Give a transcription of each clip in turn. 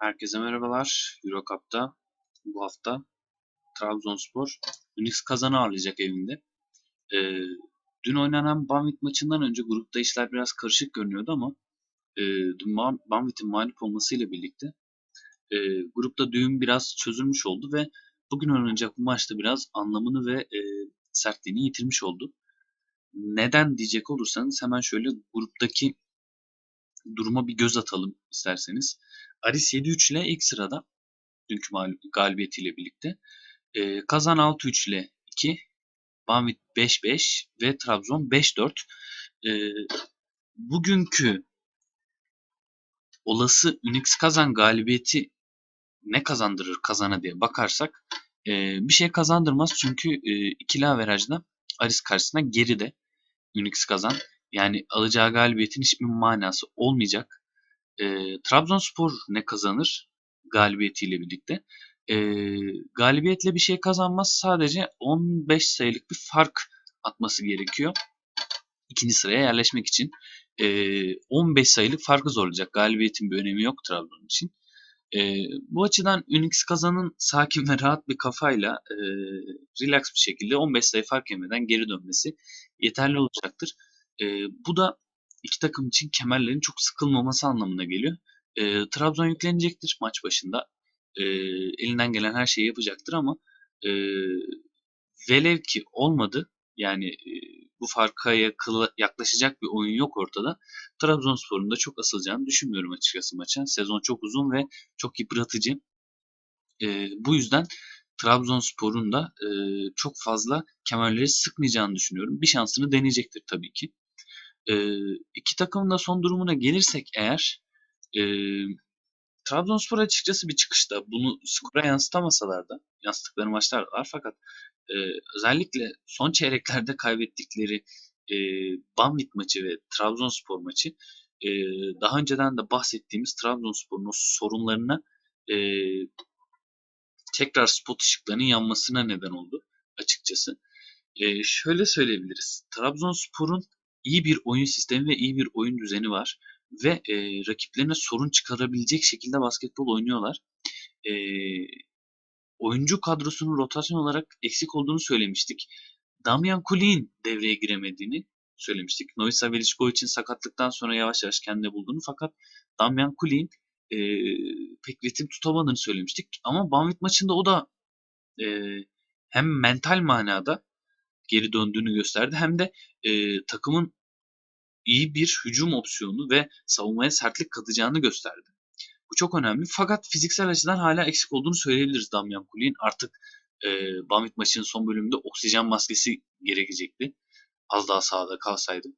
Herkese merhabalar. Eurocup'ta bu hafta Trabzonspor Unix kazanı ağırlayacak evinde. Ee, dün oynanan Banvit maçından önce grupta işler biraz karışık görünüyordu ama e, dün Ban- Banvit'in mağlup olmasıyla birlikte e, grupta düğüm biraz çözülmüş oldu ve bugün oynanacak bu maçta biraz anlamını ve e, sertliğini yitirmiş oldu. Neden diyecek olursanız hemen şöyle gruptaki duruma bir göz atalım isterseniz. Aris 7-3 ile ilk sırada dünkü galibiyetiyle birlikte. Ee, Kazan 6-3 ile 2, Banvit 5-5 ve Trabzon 5-4. Ee, bugünkü olası Unix Kazan galibiyeti ne kazandırır kazana diye bakarsak e, bir şey kazandırmaz çünkü e, ikili averajda Aris karşısında geride Unix Kazan. Yani alacağı galibiyetin hiçbir manası olmayacak. E, Trabzonspor ne kazanır galibiyetiyle birlikte? E, galibiyetle bir şey kazanmaz. Sadece 15 sayılık bir fark atması gerekiyor. İkinci sıraya yerleşmek için. E, 15 sayılık farkı zorlayacak. Galibiyetin bir önemi yok Trabzon için. E, bu açıdan Unix kazanın sakin ve rahat bir kafayla e, relax bir şekilde 15 sayı fark yemeden geri dönmesi yeterli olacaktır. E, bu da iki takım için kemerlerin çok sıkılmaması anlamına geliyor. E, Trabzon yüklenecektir maç başında. E, elinden gelen her şeyi yapacaktır ama e, velev ki olmadı yani e, bu farka yaklaşacak bir oyun yok ortada. Trabzonspor'un da çok asılacağını düşünmüyorum açıkçası maça. Sezon çok uzun ve çok yıpratıcı. E, bu yüzden Trabzonspor'un da e, çok fazla kemerleri sıkmayacağını düşünüyorum. Bir şansını deneyecektir tabii ki. E, iki takımın da son durumuna gelirsek eğer e, Trabzonspor açıkçası bir çıkışta bunu skora yansıtamasalar da yansıttıkları maçlar var fakat e, özellikle son çeyreklerde kaybettikleri e, Banvit maçı ve Trabzonspor maçı e, daha önceden de bahsettiğimiz Trabzonspor'un sorunlarına e, tekrar spot ışıklarının yanmasına neden oldu açıkçası. E, şöyle söyleyebiliriz. Trabzonspor'un iyi bir oyun sistemi ve iyi bir oyun düzeni var ve e, rakiplerine sorun çıkarabilecek şekilde basketbol oynuyorlar. E, oyuncu kadrosunun rotasyon olarak eksik olduğunu söylemiştik. Damian Kulin devreye giremediğini söylemiştik. Novica Veličkovic'in sakatlıktan sonra yavaş yavaş kendine bulduğunu fakat Damian Kulin e, pek ritim tutamadığını söylemiştik. Ama Banvit maçında o da e, hem mental manada geri döndüğünü gösterdi hem de e, takımın iyi bir hücum opsiyonu ve savunmaya sertlik katacağını gösterdi. Bu çok önemli. Fakat fiziksel açıdan hala eksik olduğunu söyleyebiliriz Damian Kulin. Artık e, Banvit maçının son bölümünde oksijen maskesi gerekecekti. Az daha sahada kalsaydı.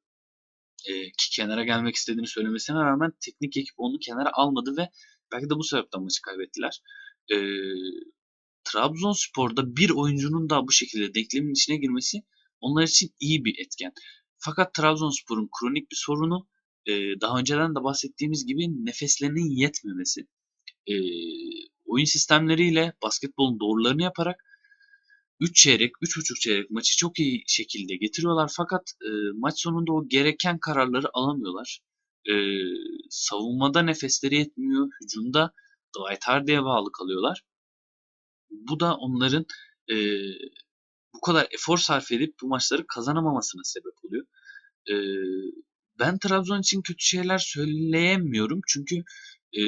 E, ki kenara gelmek istediğini söylemesine rağmen teknik ekip onu kenara almadı ve belki de bu sebepten maçı kaybettiler. E, Trabzonspor'da bir oyuncunun da bu şekilde denklemin içine girmesi onlar için iyi bir etken. Fakat Trabzonspor'un kronik bir sorunu e, daha önceden de bahsettiğimiz gibi nefeslerinin yetmemesi. E, oyun sistemleriyle basketbolun doğrularını yaparak 3 çeyrek, 3,5 çeyrek maçı çok iyi şekilde getiriyorlar fakat e, maç sonunda o gereken kararları alamıyorlar. E, savunmada nefesleri yetmiyor, hücumda Dwight Hardy'ye bağlı kalıyorlar. Bu da onların e, bu kadar efor sarf edip bu maçları kazanamamasına sebep oluyor. E, ben Trabzon için kötü şeyler söyleyemiyorum çünkü e,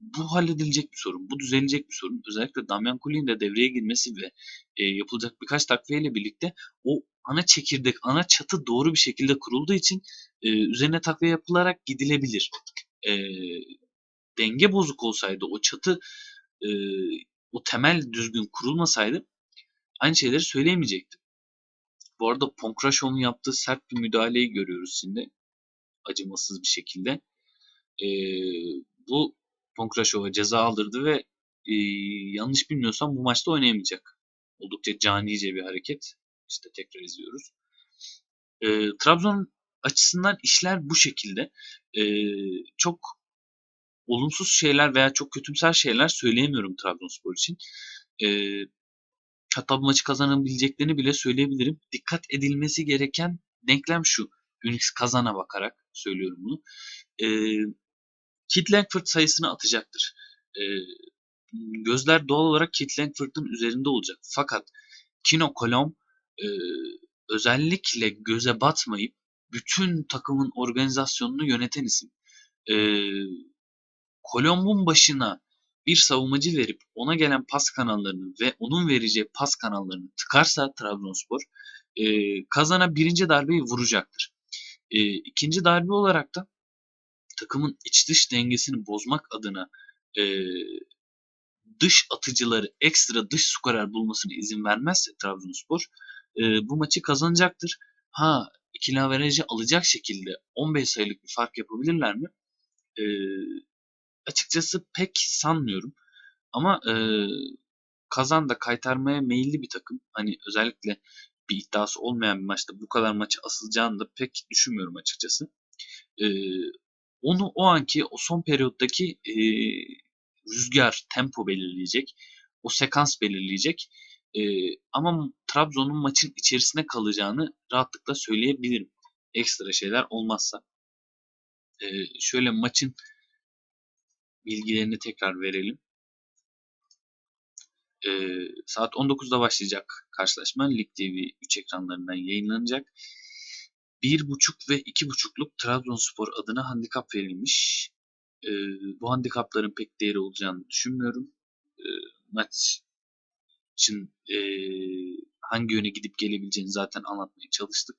bu halledilecek bir sorun, bu düzelecek bir sorun. Özellikle Damian Kuli'nin de devreye girmesi ve e, yapılacak birkaç takviyeyle birlikte o ana çekirdek, ana çatı doğru bir şekilde kurulduğu için e, üzerine takviye yapılarak gidilebilir. E, denge bozuk olsaydı, o çatı, e, o temel düzgün kurulmasaydı aynı şeyleri söyleyemeyecektim. Bu arada Ponkrashov'un yaptığı sert bir müdahaleyi görüyoruz şimdi. Acımasız bir şekilde. E, bu Ponkrashov'a ceza aldırdı ve e, yanlış bilmiyorsam bu maçta oynayamayacak. Oldukça canice bir hareket. İşte tekrar izliyoruz. E, Trabzon açısından işler bu şekilde. E, çok olumsuz şeyler veya çok kötümser şeyler söyleyemiyorum Trabzonspor için. E, hatta bu maçı kazanabileceklerini bile söyleyebilirim. Dikkat edilmesi gereken denklem şu. Unix kazana bakarak söylüyorum bunu. E, Kid Langford sayısını atacaktır. e, gözler doğal olarak Kit Langford'un üzerinde olacak. Fakat Kino Kolom e, özellikle göze batmayıp bütün takımın organizasyonunu yöneten isim. E, Kolomb'un başına bir savunmacı verip ona gelen pas kanallarını ve onun vereceği pas kanallarını tıkarsa Trabzonspor e, kazana birinci darbeyi vuracaktır. E, ikinci darbe olarak da takımın iç dış dengesini bozmak adına e, dış atıcıları ekstra dış skorer bulmasına izin vermezse Trabzonspor e, bu maçı kazanacaktır. Ha ikili averajı alacak şekilde 15 sayılık bir fark yapabilirler mi? E, açıkçası pek sanmıyorum. Ama e, Kazan da kaytarmaya meyilli bir takım. Hani özellikle bir iddiası olmayan bir maçta bu kadar maçı asılacağını da pek düşünmüyorum açıkçası. E, onu o anki o son periyottaki e, rüzgar, tempo belirleyecek. O sekans belirleyecek. E, ama Trabzon'un maçın içerisine kalacağını rahatlıkla söyleyebilirim. Ekstra şeyler olmazsa. E, şöyle maçın bilgilerini tekrar verelim. E, saat 19'da başlayacak karşılaşma. Lig TV 3 ekranlarından yayınlanacak. 1.5 ve 2.5'luk Trabzonspor adına handikap verilmiş. E, bu handikapların pek değeri olacağını düşünmüyorum. E, maç için e, hangi yöne gidip gelebileceğini zaten anlatmaya çalıştık.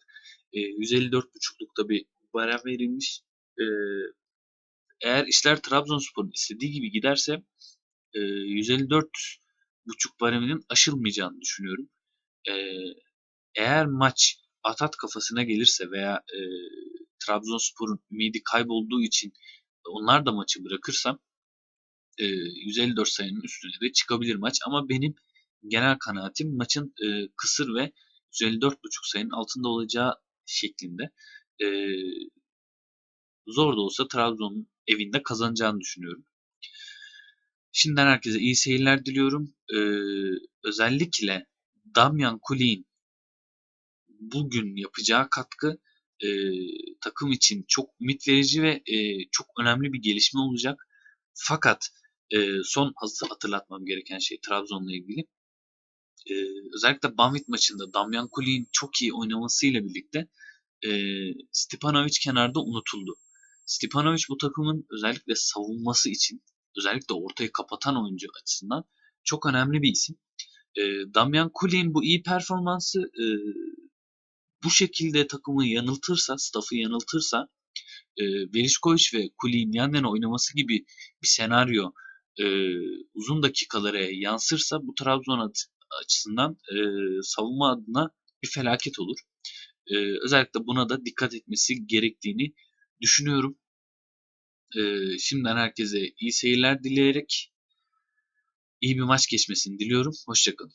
E, 154.5'lukta bir bara verilmiş. E, eğer işler Trabzonspor'un istediği gibi giderse e, 154 buçuk bareminin aşılmayacağını düşünüyorum. E, eğer maç Atat kafasına gelirse veya e, Trabzonspor'un ümidi kaybolduğu için onlar da maçı bırakırsa e, 154 sayının üstüne de çıkabilir maç. Ama benim genel kanaatim maçın e, kısır ve 154,5 sayının altında olacağı şeklinde. E, zor da olsa Trabzon'un evinde kazanacağını düşünüyorum. Şimdiden herkese iyi seyirler diliyorum. Ee, özellikle Damian Kuli'nin bugün yapacağı katkı e, takım için çok ümit verici ve e, çok önemli bir gelişme olacak. Fakat e, son hatırlatmam gereken şey Trabzon'la ilgili. E, özellikle Banvit maçında Damian Kuli'nin çok iyi oynamasıyla birlikte e, Stepanovic kenarda unutuldu. Stepanovic bu takımın özellikle savunması için özellikle ortayı kapatan oyuncu açısından çok önemli bir isim. E, Damian Kulin bu iyi performansı e, bu şekilde takımı yanıltırsa, staff'ı yanıltırsa e, Velişkovic ve Kulin yan yana oynaması gibi bir senaryo e, uzun dakikalara yansırsa bu Trabzon açısından e, savunma adına bir felaket olur. E, özellikle buna da dikkat etmesi gerektiğini düşünüyorum. Ee, şimdiden herkese iyi seyirler dileyerek iyi bir maç geçmesini diliyorum. Hoşçakalın.